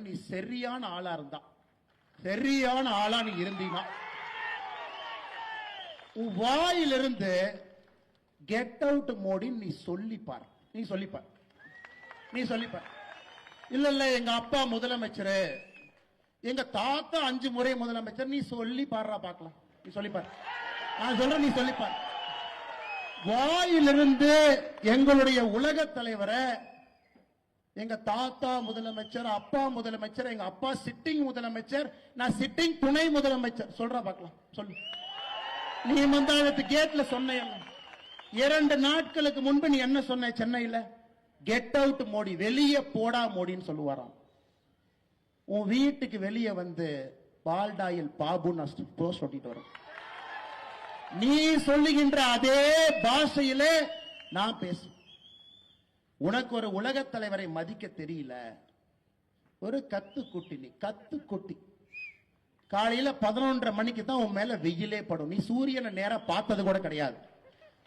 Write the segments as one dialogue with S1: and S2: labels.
S1: சொல்றேன் நீ சரியான ஆளா இருந்தா. சரியான ஆளா நீ இருந்தீனா. உன் வாயிலிருந்து கெட் அவுட் மோடின்னு நீ சொல்லிப்பார். நீ சொல்லிப்பார். நீ சொல்லிப்பார். இல்ல இல்ல எங்க அப்பா முதலமைச்சர் எங்க தாத்தா அஞ்சு முறை முதலமைச்சர் நீ சொல்லி பாடுறா பார்க்கலாம். நீ சொல்லிப்பார். நான் சொல்றேன் நீ சொல்லிப்பார். வாயிலிருந்து எங்களுடைய உலக தலைவரை எங்க தாத்தா முதலமைச்சர் அப்பா முதலமைச்சர் எங்க அப்பா சிட்டிங் முதலமைச்சர் நான் சிட்டிங் துணை முதலமைச்சர். சொல்ற பார்க்கலாம். சொல்லு. நீ மந்தாவத்து கேட்ல சொன்ன இரண்டு நாட்களுக்கு முன்பு நீ என்ன சொன்ன சென்னையில? கெட் அவுட் மோடி வெளியே போடா மோடின்னு சொல்லுவாராம். உன் வீட்டுக்கு வெளியே வந்து பால்டாயில் பாபு போஸ்ட் சொல்லிட்டு வரும் நீ சொல்லுகின்ற அதே பாஷையிலே நான் பேசுவேன் உனக்கு ஒரு உலகத் தலைவரை மதிக்க தெரியல. ஒரு கத்து குட்டி நீ கத்து குட்டி. காலையில பதினொன்றரை மணிக்கு தான் உன் மேல வெயிலே படும். நீ சூரியனை நேரா பார்த்தது கூட கிடையாது.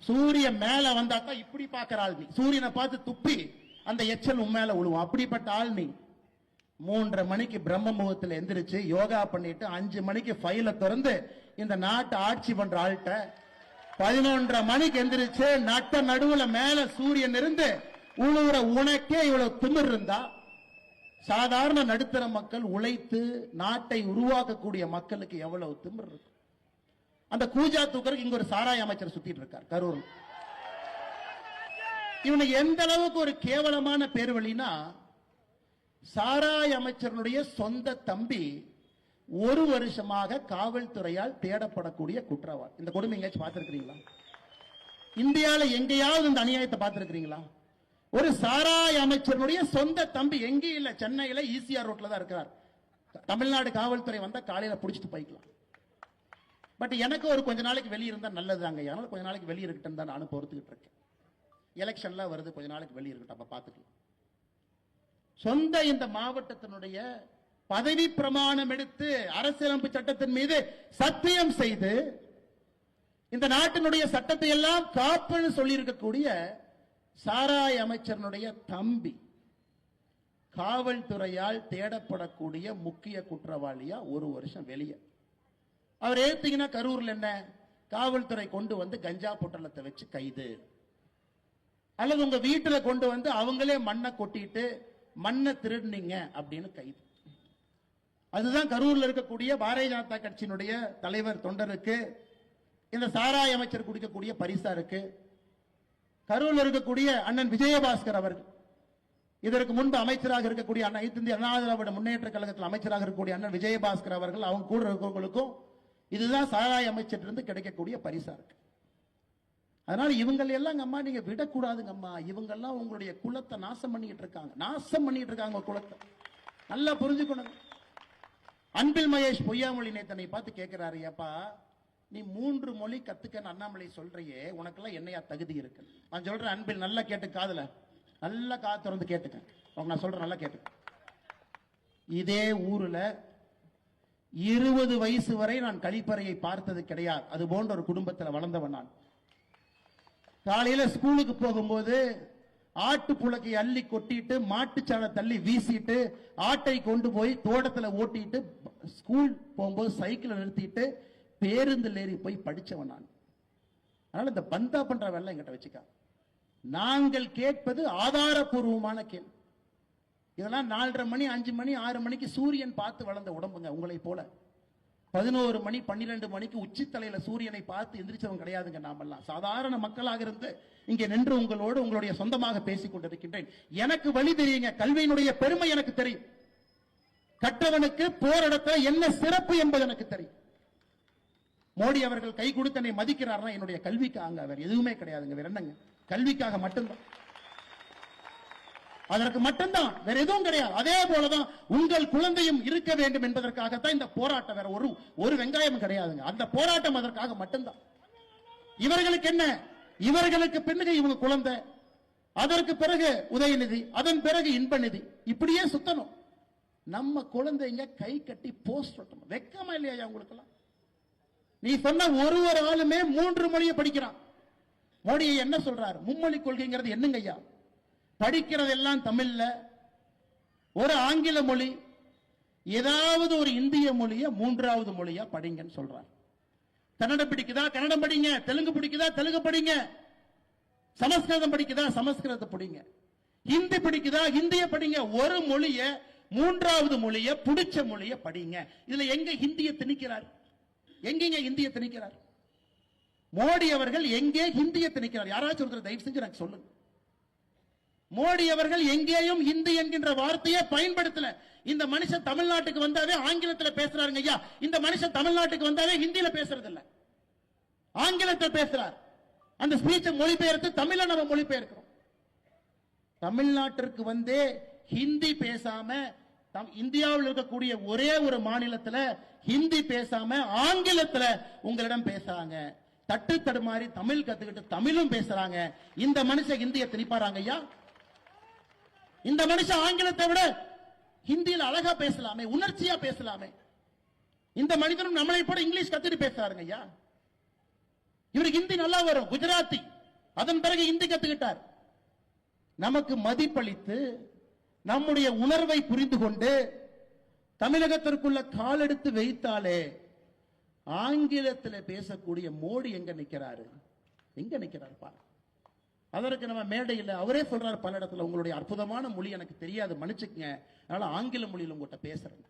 S1: சூரியன் மேல வந்தா தான் இப்படி பாக்குற ஆள் நீ. சூரியனை பார்த்து துப்பி அந்த எச்சல் உன் மேல விழுவும் அப்படிப்பட்ட ஆள் நீ. மூன்றரை மணிக்கு பிரம்ம முகத்துல எந்திரிச்சு யோகா பண்ணிட்டு அஞ்சு மணிக்கு ஃபைல திறந்து இந்த நாட்டை ஆட்சி பண்ற ஆள்கிட்ட பதினொன்றரை மணிக்கு எந்திரிச்சு நட்ட நடுவுல மேல சூரியன் இருந்து உழுவுற உனக்கே இவ்வளவு திமிர் இருந்தா சாதாரண நடுத்தர மக்கள் உழைத்து நாட்டை உருவாக்கக்கூடிய மக்களுக்கு எவ்வளவு திமிர் இருக்கு அந்த கூஜா தூக்கருக்கு இங்க ஒரு சாராய அமைச்சர் சுத்திட்டு இருக்கார் கரூர் இவனுக்கு எந்த அளவுக்கு ஒரு கேவலமான பேர் வழினா சாராய அமைச்சருடைய சொந்த தம்பி ஒரு வருஷமாக காவல்துறையால் தேடப்படக்கூடிய குற்றவாளி. இந்த கொடுமை எங்கேயாச்சும் பார்த்திருக்கிறீங்களா? இந்தியாவில் எங்கேயாவது இந்த அநியாயத்தை பார்த்திருக்கிறீங்களா? ஒரு சாராய அமைச்சருடைய சொந்த தம்பி எங்கேயும் இல்ல சென்னையில ஈசிஆர் ரோட்ல தான் இருக்கிறார் தமிழ்நாடு காவல்துறை வந்தா காலையில புடிச்சிட்டு போய்க்கலாம். பட் எனக்கு ஒரு கொஞ்ச நாளைக்கு வெளியே இருந்தா நல்லதுதாங்க. அதனால கொஞ்ச நாளைக்கு வெளியே இருக்கட்டும் தான் நானும் பொறுத்துக்கிட்டு இருக்கேன். எலெக்ஷன்லாம் வருது கொஞ்ச நாளைக்கு வெளியே இருக்கட்டும் அப்ப பாத்துக்கலாம். சொந்த இந்த மாவட்டத்தினுடைய பதவி பிரமாணம் எடுத்து அரசியலமைப்பு சட்டத்தின் மீது சத்தியம் செய்து இந்த நாட்டினுடைய சட்டத்தை எல்லாம் காப்புன்னு சொல்லி இருக்கக்கூடிய சாராய் அமைச்சரனுடைய தம்பி காவல்துறையால் தேடப்படக்கூடிய முக்கிய குற்றவாளியா ஒரு வருஷம் வெளியே. அவர் ஏத்தீங்கன்னா கரூர்ல என்ன? காவல்துறை கொண்டு வந்து கஞ்சா பொட்டலத்தை வச்சு கைது. அல்லது உங்க வீட்டுல கொண்டு வந்து அவங்களே மண்ணை கொட்டிட்டு மண்ணை திருடுனீங்க அப்படின்னு கைது. அதுதான் கரூர்ல இருக்கக்கூடிய பாரதிய ஜனதா கட்சியினுடைய தலைவர் தொண்டருக்கு இந்த சாராய அமைச்சர் குடிக்கக்கூடிய பரிசா இருக்கு. கரூர்ல இருக்கக்கூடிய அண்ணன் விஜயபாஸ்கர் அவர்கள். இதற்கு முன்பு அமைச்சராக இருக்கக்கூடிய அண்ணா இந்திய அண்ணா திராவிட முன்னேற்ற கழகத்தில் அமைச்சராக இருக்கக்கூடிய அண்ணன் விஜயபாஸ்கர் அவர்கள் அவங்க கூட இருக்கிறவங்களுக்கும் இதுதான் சாராய அமைச்சர் கிடைக்கக்கூடிய பரிசா இருக்கு. அதனால இவங்க எல்லாம் அம்மா நீங்க விடக்கூடாதுங்க அம்மா இவங்கெல்லாம் உங்களுடைய குலத்தை நாசம் பண்ணிட்டு இருக்காங்க. நாசம் பண்ணிட்டு இருக்காங்க குலத்தை. நல்லா புரிஞ்சுக்கணும். அன்பில் மகேஷ் பொய்யாமொழி நேத்தனை பார்த்து கேட்கிறாரு ஏப்பா நீ மூன்று மொழி கத்துக்கன்னு அண்ணாமலை சொல்றியே உனக்கெல்லாம் என்னையா தகுதி இருக்கு? நான் சொல்றேன் அன்பில் நல்லா கேட்டு காதல. நல்லா காது திறந்து கேட்டுக்க. உனக்கு நான் சொல்றேன் நல்லா கேட்டுக்க. இதே ஊர்ல இருபது வயசு வரை நான் கழிப்பறையை பார்த்தது கிடையாது. அது போன்ற ஒரு குடும்பத்தில் வளர்ந்தவன் நான். காலையில ஸ்கூலுக்கு போகும்போது ஆட்டு புழக்கை அள்ளி கொட்டிட்டு மாட்டுச்சாணை தள்ளி வீசிட்டு ஆட்டை கொண்டு போய் தோட்டத்தில் ஓட்டிட்டு ஸ்கூல் போகும்போது சைக்கிளை நிறுத்திட்டு பேருந்தில் ஏறி போய் படித்தவன் நான். அதனால் இந்த பந்தா பண்ற வேலை எங்கிட்ட வச்சுக்கா. நாங்கள் கேட்பது ஆதாரபூர்வமான கேள்வி. இதெல்லாம் நாலரை மணி அஞ்சு மணி ஆறு மணிக்கு சூரியன் பார்த்து வளர்ந்த உடம்புங்க உங்களை போல. பதினோரு மணி பன்னிரெண்டு மணிக்கு உச்சித்தலையில சூரியனை பார்த்து எந்திரிச்சவன் கிடையாதுங்க நாமெல்லாம். சாதாரண மக்களாக இருந்து இங்கே நின்று உங்களோடு உங்களுடைய சொந்தமாக பேசிக் கொண்டிருக்கின்றேன். எனக்கு வழி தெரியுங்க. கல்வியினுடைய பெருமை எனக்கு தெரியும். கற்றவனுக்கு போரிடத்தில் என்ன சிறப்பு என்பது எனக்கு தெரியும். மோடி அவர்கள் கை கொடுத்து என்னை மதிக்கிறார்னா என்னுடைய கல்விக்காக அவர் எதுவுமே கிடையாதுங்க. வேற என்னங்க? கல்விக்காக மட்டும்தான். அதற்கு மட்டும்தான். வேற எதுவும் கிடையாது. அதே போலதான் உங்கள் குழந்தையும் இருக்க வேண்டும் என்பதற்காகத்தான் இந்த போராட்டம் வேற ஒரு ஒரு வெங்காயம் கிடையாதுங்க. அந்த போராட்டம் அதற்காக மட்டும்தான். இவர்களுக்கு என்ன? இவர்களுக்கு பின்னுக்கு இவங்க குழந்தை. அதற்கு பிறகு உதயநிதி அதன் பிறகு இன்ப நிதி இப்படியே சுத்தணும். நம்ம குழந்தைங்க கை கட்டி போஸ்ட் ஒட்டணும் வெக்கமா இல்லையா உங்களுக்கு நீ சொன்ன ஒரு ஒரு ஆளுமே மூன்று மொழியை படிக்கிறான். மோடி என்ன சொல்றாரு? மும்மொழி கொள்கைங்கிறது என்னங்க ஐயா? படிக்கிறதெல்லாம் தமிழ்ல. ஒரு ஆங்கில மொழி ஏதாவது ஒரு இந்திய மொழிய மூன்றாவது மொழியா படிங்கன்னு சொல்றார். கன்னடம் பிடிக்குதா? கன்னடம் படிங்க. தெலுங்கு பிடிக்குதா? தெலுங்கு படிங்க. சமஸ்கிருதம் படிக்குதா? சமஸ்கிருதத்தை படிங்க. ஹிந்தி பிடிக்குதா? ஹிந்திய படிங்க. ஒரு மொழிய மூன்றாவது மொழிய பிடிச்ச மொழிய படிங்க. இதுல எங்க ஹிந்திய திணிக்கிறார்? எங்கெங்க இந்திய திணிக்கிறார் மோடி அவர்கள் எங்கே ஹிந்திய திணிக்கிறார் யாராச்சும் ஒருத்தர் தயவு செஞ்சு எனக்கு சொல்லுங்க. மோடி அவர்கள் எங்கேயும் ஹிந்தி என்கின்ற வார்த்தையை பயன்படுத்தல. இந்த மனுஷன் தமிழ்நாட்டுக்கு வந்தாவே ஆங்கிலத்துல பேசுறாருங்க ஐயா. இந்த மனுஷன் தமிழ்நாட்டுக்கு வந்தாவே ஹிந்தியில பேசுறது இல்ல ஆங்கிலத்தில் பேசுறார். அந்த ஸ்பீச்சை மொழிபெயர்த்து தமிழ நம்ம மொழிபெயர்க்கிறோம். தமிழ்நாட்டிற்கு வந்தே ஹிந்தி பேசாம தம் இந்தியாவில் இருக்கக்கூடிய ஒரே ஒரு மாநிலத்துல ஹிந்தி பேசாம ஆங்கிலத்துல உங்களிடம் பேசுறாங்க. தட்டு தடுமாறி தமிழ் கத்துக்கிட்டு தமிழும் பேசுறாங்க. இந்த மனுஷன் ஹிந்தியை திணிப்பாராங்க ஐயா? இந்த மனுஷன் ஆங்கிலத்தை விட ஹிந்தியில் அழகா பேசலாமே உணர்ச்சியா பேசலாமே. இந்த மனிதனும் நம்மளை போட இங்கிலீஷ் கத்துட்டு பேசுறாருங்க ஐயா? இவருக்கு ஹிந்தி நல்லா வரும் குஜராத்தி. அதன் பிறகு ஹிந்தி கத்துக்கிட்டார். நமக்கு மதிப்பளித்து நம்முடைய உணர்வை புரிந்து கொண்டு தமிழகத்திற்குள்ள காலெடுத்து வைத்தாலே ஆங்கிலத்தில் பேசக்கூடிய மோடி எங்க நிற்கிறாரு எங்க நிற்கிறார் பா அதற்கு நம்ம மேடையில் அவரே சொல்றாரு பல இடத்துல உங்களுடைய அற்புதமான மொழி எனக்கு தெரியாது மன்னிச்சுக்கங்க. அதனால ஆங்கில மொழியில் உங்கள்கிட்ட பேசுறேன்.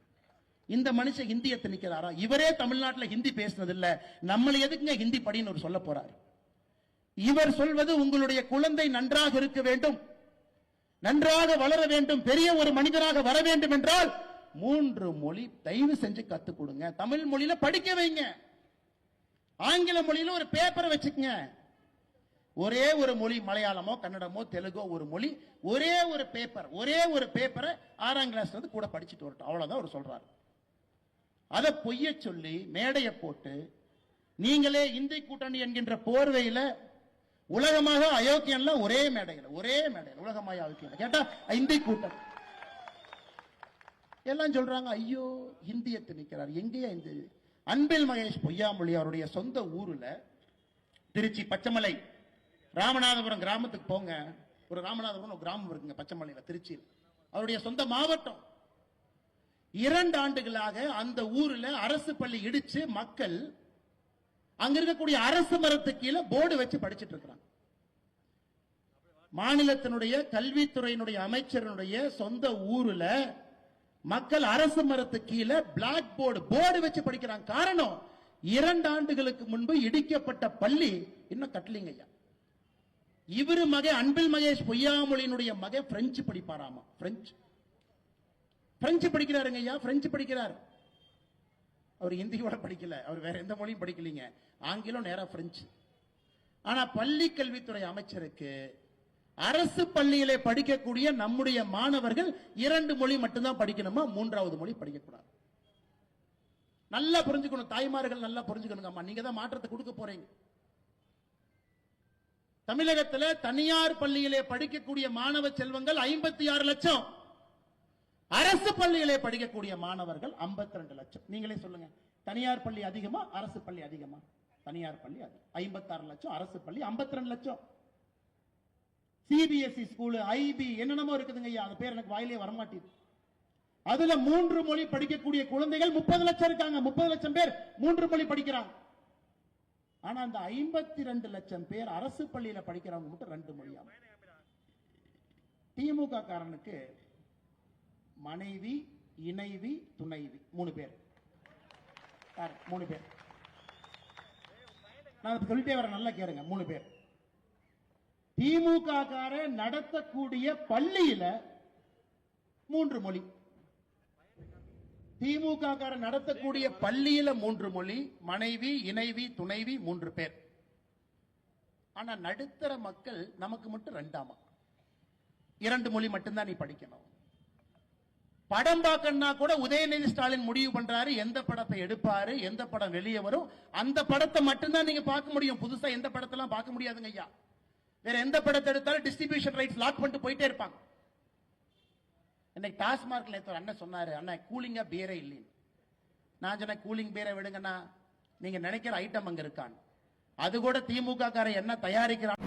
S1: இந்த மனுஷன் ஹிந்தியை திணிக்கிறாரா இவரே தமிழ்நாட்டில் ஹிந்தி பேசினது இல்ல நம்மளை எதுக்குங்க ஹிந்தி படின்னு ஒரு சொல்ல போறாரு? இவர் சொல்வது உங்களுடைய குழந்தை நன்றாக இருக்க வேண்டும். நன்றாக வளர வேண்டும் பெரிய ஒரு மனிதராக வர வேண்டும் என்றால் மூன்று மொழி தயவு செஞ்சு கத்துக் கொடுங்க. தமிழ் மொழியில படிக்க வைங்க. ஆங்கில மொழியில ஒரு பேப்பரை வச்சுக்கங்க. ஒரே ஒரு மொழி மலையாளமோ கன்னடமோ தெலுங்கோ ஒரு மொழி ஒரே ஒரு பேப்பர் ஒரே ஒரு பேப்பரை ஆறாம் கிளாஸ்ல இருந்து கூட படிச்சுட்டு வரட்டும். அவ்வளவுதான் அவர் சொல்றாரு. அதை பொய்ய சொல்லி மேடையை போட்டு நீங்களே இந்தி கூட்டணி என்கின்ற போர்வையில உலகமாக அயோக்கியன்ல ஒரே மேடையில் ஒரே மேடையில் உலகமாக அயோக்கியன் கேட்டா இந்தி கூட்டம். எல்லாம் சொல்றாங்க ஐயோ ஹிந்தியை திணிக்கிறார் எங்கேயா இந்த அன்பில் மகேஷ் பொய்யாமொழி அவருடைய சொந்த ஊர்ல திருச்சி பச்சைமலை ராமநாதபுரம் கிராமத்துக்கு போங்க. ஒரு ராமநாதபுரம் ஒரு கிராமம் இருக்குங்க பச்சைமலையில திருச்சியில். அவருடைய சொந்த மாவட்டம். இரண்டு ஆண்டுகளாக அந்த ஊர்ல அரசு பள்ளி இடிச்சு மக்கள் அங்க இருக்கக்கூடிய அரசு மரத்துக்கு கீழே போர்டு வச்சு படிச்சிட்டு இருக்கிறாங்க மாநிலத்தினுடைய கல்வித்துறையினுடைய அமைச்சரனுடைய சொந்த ஊர்ல மக்கள் அரசு மரத்து கீழே பிளாக் போர்டு போர்டு வச்சு படிக்கிறாங்க காரணம் இரண்டு ஆண்டுகளுக்கு முன்பு இடிக்கப்பட்ட பள்ளி இன்னும் கட்டலிங்க ஐயா. இவரு மகை அன்பில் மகேஷ் பொய்யாமொழியினுடைய மகை பிரெஞ்சு படிப்பாராமா? பிரெஞ்சு பிரெஞ்சு படிக்கிறாருங்க ஐயா பிரெஞ்சு படிக்கிறார். அவர் ஹிந்தி கூட படிக்கல. அவர் வேற எந்த மொழியும் படிக்கலீங்க. ஆங்கிலம் நேராக பிரெஞ்சு ஆனா பள்ளி கல்வித்துறை அமைச்சருக்கு அரசு பள்ளியிலே படிக்கக்கூடிய நம்முடைய மாணவர்கள் இரண்டு மொழி மட்டும்தான் படிக்கணுமா? மூன்றாவது மொழி படிக்கக்கூடாது. நல்லா புரிஞ்சுக்கணும். தாய்மார்கள் நல்லா புரிஞ்சுக்கணுங்க அம்மா நீங்க தான் மாற்றத்தை கொடுக்க போறீங்க. தமிழகத்தில் தனியார் பள்ளியிலே படிக்கக்கூடிய மாணவ செல்வங்கள் ஐம்பத்தி ஆறு லட்சம். அரசு பள்ளியிலே படிக்கக்கூடிய மாணவர்கள் 52 ரெண்டு லட்சம். நீங்களே சொல்லுங்க. தனியார் பள்ளி அதிகமா அரசு பள்ளி அதிகமா? தனியார் பள்ளி ஐம்பத்தாறு லட்சம் அரசு பள்ளி 52 ரெண்டு லட்சம் சிபிஎஸ்இ ஸ்கூலு ஐபி என்னென்னமோ இருக்குதுங்க ஐயா. அந்த பேர் எனக்கு வாயிலே வரமாட்டேது. அதுல மூன்று மொழி படிக்கக்கூடிய குழந்தைகள் முப்பது லட்சம் இருக்காங்க. முப்பது லட்சம் பேர் மூன்று மொழி படிக்கிறாங்க. ஆனா அந்த ஐம்பத்தி ரெண்டு லட்சம் பேர் அரசு பள்ளியில படிக்கிறவங்க மட்டும் ரெண்டு மொழியா? திமுக காரனுக்கு மனைவி இணைவி துணைவி. மூணு பேர். யாரு? மூணு பேர். நான் சொல்லிட்டே வர நல்லா கேளுங்க. மூணு பேர். திமுக கார நடத்தக்கூடிய பள்ளியில மூன்று மொழி. திமுக கார நடத்தக்கூடிய பள்ளியில மூன்று மொழி. மனைவி இணைவி துணைவி மூன்று பேர். ஆனா நடுத்தர மக்கள் நமக்கு மட்டும் ரெண்டாமா? இரண்டு மொழி மட்டும்தான் நீ படிக்கணும். படம் பார்க்கணும்னா கூட உதயநிதி ஸ்டாலின் முடிவு பண்றாரு. எந்த படத்தை எடுப்பாரு? எந்த படம் வெளியே வரும்? அந்த படத்தை மட்டும்தான் நீங்க பார்க்க முடியும். புதுசா எந்த படத்தெல்லாம் பார்க்க முடியாதுங்க ஐயா. வேற எந்த படத்தை எடுத்தாலும் டிஸ்ட்ரிபியூஷன் ரைட்ஸ் லாக் பண்ணிட்டு போயிட்டே இருப்பாங்க. இன்னைக்கு டாஸ்மார்க்ல நேத்து ஒரு அண்ணன் சொன்னாரு. அண்ணன் கூலிங்கா பீரே இல்லைன்னு. நான் சொன்னேன் கூலிங் பீரை விடுங்கண்ணா. நீங்க நினைக்கிற ஐட்டம் அங்க இருக்கான் அது கூட திமுக காரன் என்ன தயாரிக்கிறான்?